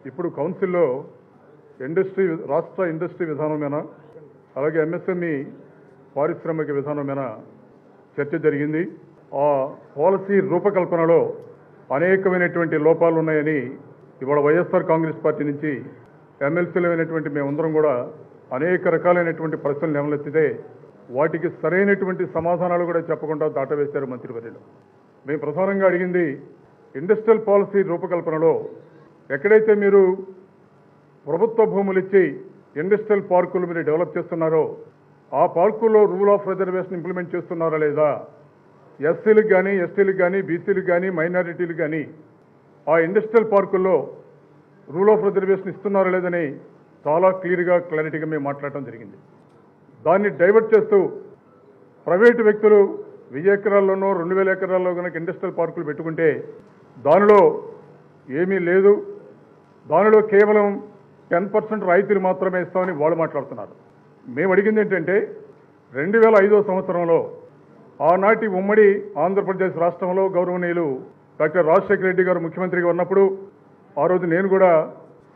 ఇప్పుడు కౌన్సిల్లో ఇండస్ట్రీ రాష్ట్ర ఇండస్ట్రీ విధానమేనా అలాగే ఎంఎస్ఎంఈ పారిశ్రామిక విధానమేనా చర్చ జరిగింది. ఆ పాలసీ రూపకల్పనలో అనేకమైనటువంటి లోపాలు ఉన్నాయని ఇవాళ వైఎస్ఆర్ కాంగ్రెస్ పార్టీ నుంచి ఎమ్మెల్సీలు అయినటువంటి మేమందరం కూడా అనేక రకాలైనటువంటి ప్రశ్నలు నెమలెత్తితే వాటికి సరైనటువంటి సమాధానాలు కూడా చెప్పకుండా దాటవేశారు మంత్రివర్యులు మేము ప్రధానంగా అడిగింది ఇండస్ట్రియల్ పాలసీ రూపకల్పనలో ఎక్కడైతే మీరు ప్రభుత్వ భూములు ఇచ్చి ఇండస్ట్రియల్ పార్కులు మీరు డెవలప్ చేస్తున్నారో ఆ పార్కుల్లో రూల్ ఆఫ్ రిజర్వేషన్ ఇంప్లిమెంట్ చేస్తున్నారా లేదా? ఎస్సీలకు కానీ ఎస్టీలకు కానీ బీసీలకు కానీ మైనారిటీలు కానీ ఆ ఇండస్ట్రియల్ పార్కుల్లో రూల్ ఆఫ్ రిజర్వేషన్ ఇస్తున్నారా లేదని చాలా క్లియర్గా క్లారిటీగా మేము మాట్లాడటం జరిగింది. దాన్ని డైవర్ట్ చేస్తూ ప్రైవేటు వ్యక్తులు వెయ్యి ఎకరాల్లోనో రెండు వేల ఎకరాల్లో కనుక ఇండస్ట్రియల్ పార్కులు పెట్టుకుంటే దానిలో ఏమీ లేదు. దానిలో కేవలం టెన్ పర్సెంట్ రాయితీలు మాత్రమే ఇస్తామని వాళ్ళు మాట్లాడుతున్నారు. మేము అడిగింది ఏంటంటే రెండు వేల ఐదో సంవత్సరంలో ఆనాటి ఉమ్మడి ఆంధ్రప్రదేశ్ రాష్ట్రంలో గౌరవనీయులు డాక్టర్ రాజశేఖర రెడ్డి గారు ముఖ్యమంత్రిగా ఉన్నప్పుడు ఆ రోజు నేను కూడా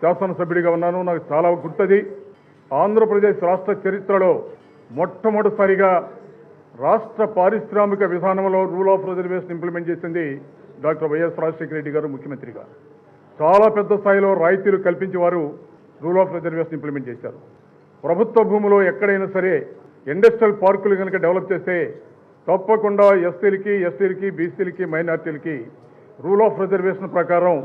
శాసనసభ్యుడిగా ఉన్నాను. నాకు చాలా గుర్తది. ఆంధ్రప్రదేశ్ రాష్ట్ర చరిత్రలో మొట్టమొదటిసారిగా రాష్ట్ర పారిశ్రామిక విధానంలో రూల్ ఆఫ్ రిజర్వేషన్ ఇంప్లిమెంట్ చేసింది డాక్టర్ వైఎస్ రాజశేఖర రెడ్డి గారు ముఖ్యమంత్రిగా. చాలా పెద్ద స్థాయిలో రాయితీలు కల్పించి వారు రూల్ ఆఫ్ రిజర్వేషన్ ఇంప్లిమెంట్ చేశారు. ప్రభుత్వ భూమిలో ఎక్కడైనా సరే ఇండస్ట్రియల్ పార్కులు కనుక డెవలప్ చేస్తే తప్పకుండా ఎస్సీలకి ఎస్టీలకి బీసీలకి మైనార్టీలకి రూల్ ఆఫ్ రిజర్వేషన్ ప్రకారం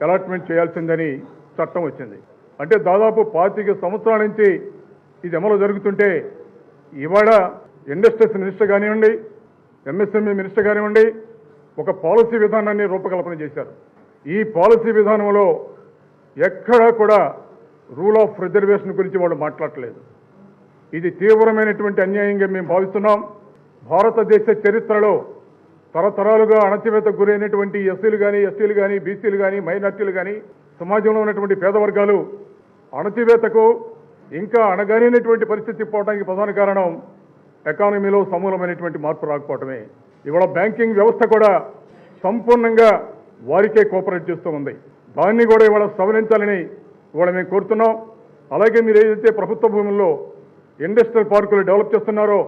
అలాట్మెంట్ చేయాల్సిందని చట్టం వచ్చింది. అంటే దాదాపు పాతిక సంవత్సరాల నుంచి ఇది అమలు జరుగుతుంటే ఇవాళ ఇండస్ట్రీస్ మినిస్టర్ కానివ్వండి ఎంఎస్ఎంఈ మినిస్టర్ కానివ్వండి ఒక పాలసీ విధానాన్ని రూపకల్పన చేశారు. ఈ పాలసీ విధానంలో ఎక్కడా కూడా రూల్ ఆఫ్ రిజర్వేషన్ గురించి వాళ్ళు మాట్లాడలేదు. ఇది తీవ్రమైనటువంటి అన్యాయంగా మేము భావిస్తున్నాం. భారతదేశ చరిత్రలో తరతరాలుగా అణచివేత గురైనటువంటి ఎస్సీలు కానీ ఎస్టీలు కానీ బీసీలు కానీ మైనార్టీలు కానీ సమాజంలో ఉన్నటువంటి పేద వర్గాలు అణచివేతకు ఇంకా అణగారినటువంటి పరిస్థితి పోవడానికి ప్రధాన కారణం ఎకానమీలో సమూలమైనటువంటి మార్పు రాకపోవటమే. ఇవాళ బ్యాంకింగ్ వ్యవస్థ కూడా సంపూర్ణంగా వారికే కోఆపరేట్ చేస్తూ ఉంది. దాన్ని కూడా ఇవాళ సవరించాలని ఇవాళ మేము కోరుతున్నాం. అలాగే మీరు ఏదైతే ప్రభుత్వ భూముల్లో ఇండస్ట్రియల్ పార్కులు డెవలప్ చేస్తున్నారో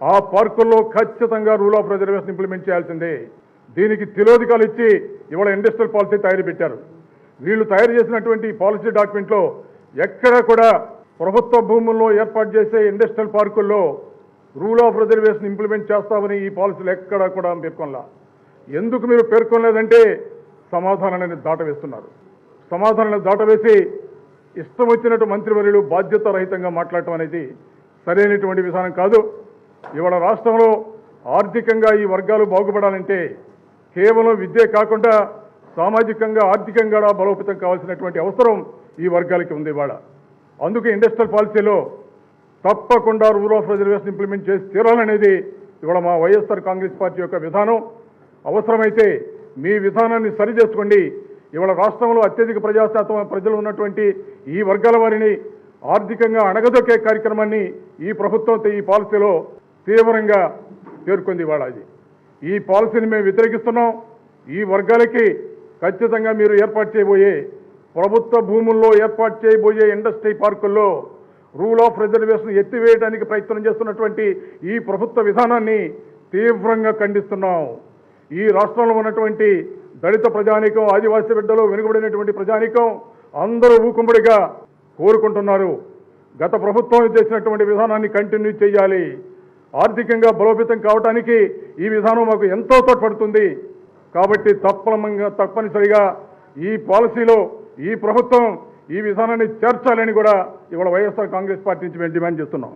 ఆ పార్కుల్లో ఖచ్చితంగా రూల్ ఆఫ్ రిజర్వేషన్ ఇంప్లిమెంట్ చేయాల్సిందే. దీనికి తిలోదికాలు ఇచ్చి ఇవాళ ఇండస్ట్రియల్ పాలసీ తయారు పెట్టారు. వీళ్ళు తయారు చేసినటువంటి పాలసీ డాక్యుమెంట్లో ఎక్కడా కూడా ప్రభుత్వ భూముల్లో ఏర్పాటు చేసే ఇండస్ట్రియల్ పార్కుల్లో రూల్ ఆఫ్ రిజర్వేషన్ ఇంప్లిమెంట్ చేస్తామని ఈ పాలసీలు ఎక్కడా కూడా పేర్కొనలా ఎందుకు మీరు పేర్కొనలేదంటే సమాధానాన్ని దాటవేస్తున్నారు. సమాధానాన్ని దాటవేసి ఇష్టం వచ్చినట్టు మంత్రివర్యులు బాధ్యత రహితంగా మాట్లాడటం అనేది సరైనటువంటి విధానం కాదు. ఇవాళ రాష్ట్రంలో ఆర్థికంగా ఈ వర్గాలు బాగుపడాలంటే కేవలం విద్యే కాకుండా సామాజికంగా ఆర్థికంగా బలోపేతం కావాల్సినటువంటి అవసరం ఈ వర్గాలకి ఉంది ఇవాళ. అందుకే ఇండస్ట్రియల్ పాలసీలో తప్పకుండా రూల్ ఆఫ్ రిజర్వేషన్ ఇంప్లిమెంట్ చేసి తీరాలనేది ఇవాళ మా వైఎస్ఆర్ కాంగ్రెస్ పార్టీ యొక్క విధానం. అవసరమైతే మీ విధానాన్ని సరిచేసుకోండి ఇవాళ రాష్ట్రంలో అత్యధిక ప్రజాశాతం ప్రజలు ఉన్నటువంటి ఈ వర్గాల వారిని ఆర్థికంగా అణగదొక్కే కార్యక్రమాన్ని ఈ ప్రభుత్వం ఈ పాలసీలో తీవ్రంగా పేర్కొంది ఇవాళ అది ఈ పాలసీని మేము వ్యతిరేకిస్తున్నాం. ఈ వర్గాలకి ఖచ్చితంగా మీరు ఏర్పాటు చేయబోయే ప్రభుత్వ భూముల్లో ఏర్పాటు చేయబోయే ఇండస్ట్రీ పార్కుల్లో రూల్ ఆఫ్ రిజర్వేషన్ ఎత్తివేయడానికి ప్రయత్నం చేస్తున్నటువంటి ఈ ప్రభుత్వ విధానాన్ని తీవ్రంగా ఖండిస్తున్నాం. ఈ రాష్ట్రంలో ఉన్నటువంటి దళిత ప్రజానీకం ఆదివాసీ బిడ్డలు వెనుకబడినటువంటి ప్రజానీకం అందరూ ఊకుమ్మడిగా కోరుకుంటున్నారు. గత ప్రభుత్వం చేసినటువంటి విధానాన్ని కంటిన్యూ చేయాలి. ఆర్థికంగా బలోపేతం కావడానికి ఈ విధానం మాకు ఎంతో తోడ్పడుతుంది. కాబట్టి తప్పమంగా తప్పనిసరిగా ఈ పాలసీలో ఈ ప్రభుత్వం ఈ విధానాన్ని చేర్చాలని కూడా ఇవాళ వైఎస్ఆర్ కాంగ్రెస్ పార్టీ నుంచి మేము డిమాండ్ చేస్తున్నాం.